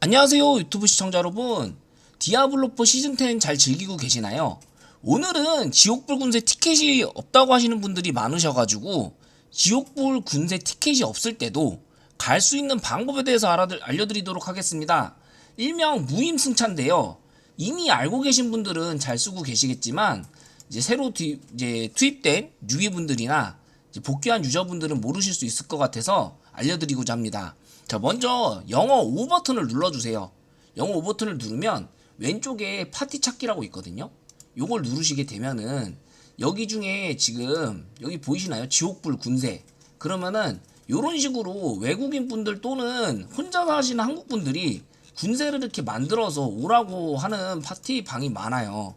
안녕하세요 유튜브 시청자 여러분 디아블로4 시즌10 잘 즐기고 계시나요? 오늘은 지옥불 군세 티켓이 없다고 하시는 분들이 많으셔가지고 지옥불 군세 티켓이 없을 때도 갈 수 있는 방법에 대해서 알아, 알려드리도록 하겠습니다 일명 무임승차인데요 이미 알고 계신 분들은 잘 쓰고 계시겠지만 이제 새로 뒤- 이제 투입된 뉴비분들이나 이제 복귀한 유저분들은 모르실 수 있을 것 같아서 알려드리고자 합니다. 자, 먼저 영어 O 버튼을 눌러주세요. 영어 O 버튼을 누르면 왼쪽에 파티 찾기라고 있거든요. 요걸 누르시게 되면은 여기 중에 지금 여기 보이시나요? 지옥불 군세. 그러면은 요런 식으로 외국인 분들 또는 혼자 사시는 한국 분들이 군세를 이렇게 만들어서 오라고 하는 파티 방이 많아요.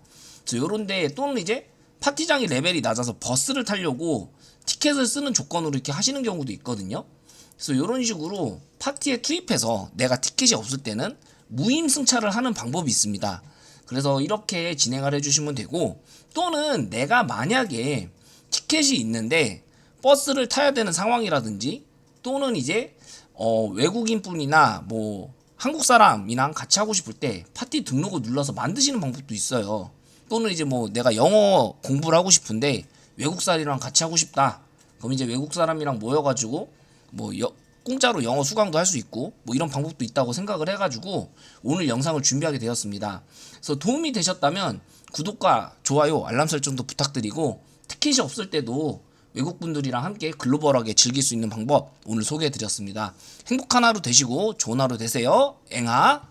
요런데 또는 이제 파티장이 레벨이 낮아서 버스를 타려고 티켓을 쓰는 조건으로 이렇게 하시는 경우도 있거든요. 그래서 이런 식으로 파티에 투입해서 내가 티켓이 없을 때는 무임 승차를 하는 방법이 있습니다. 그래서 이렇게 진행을 해주시면 되고 또는 내가 만약에 티켓이 있는데 버스를 타야 되는 상황이라든지 또는 이제 어, 외국인 분이나 뭐 한국 사람이랑 같이 하고 싶을 때 파티 등록을 눌러서 만드시는 방법도 있어요. 또는 이제 뭐 내가 영어 공부를 하고 싶은데 외국 사람이랑 같이 하고 싶다. 그럼 이제 외국 사람이랑 모여가지고 뭐 여- 공짜로 영어 수강도 할 수 있고 뭐 이런 방법도 있다고 생각을 해가지고 오늘 영상을 준비하게 되었습니다. 그래서 도움이 되셨다면 구독과 좋아요, 알람 설정도 부탁드리고 티켓이 없을 때도 외국 분들이랑 함께 글로벌하게 즐길 수 있는 방법 오늘 소개해드렸습니다. 행복한 하루 되시고 좋은 하루 되세요. 앵아.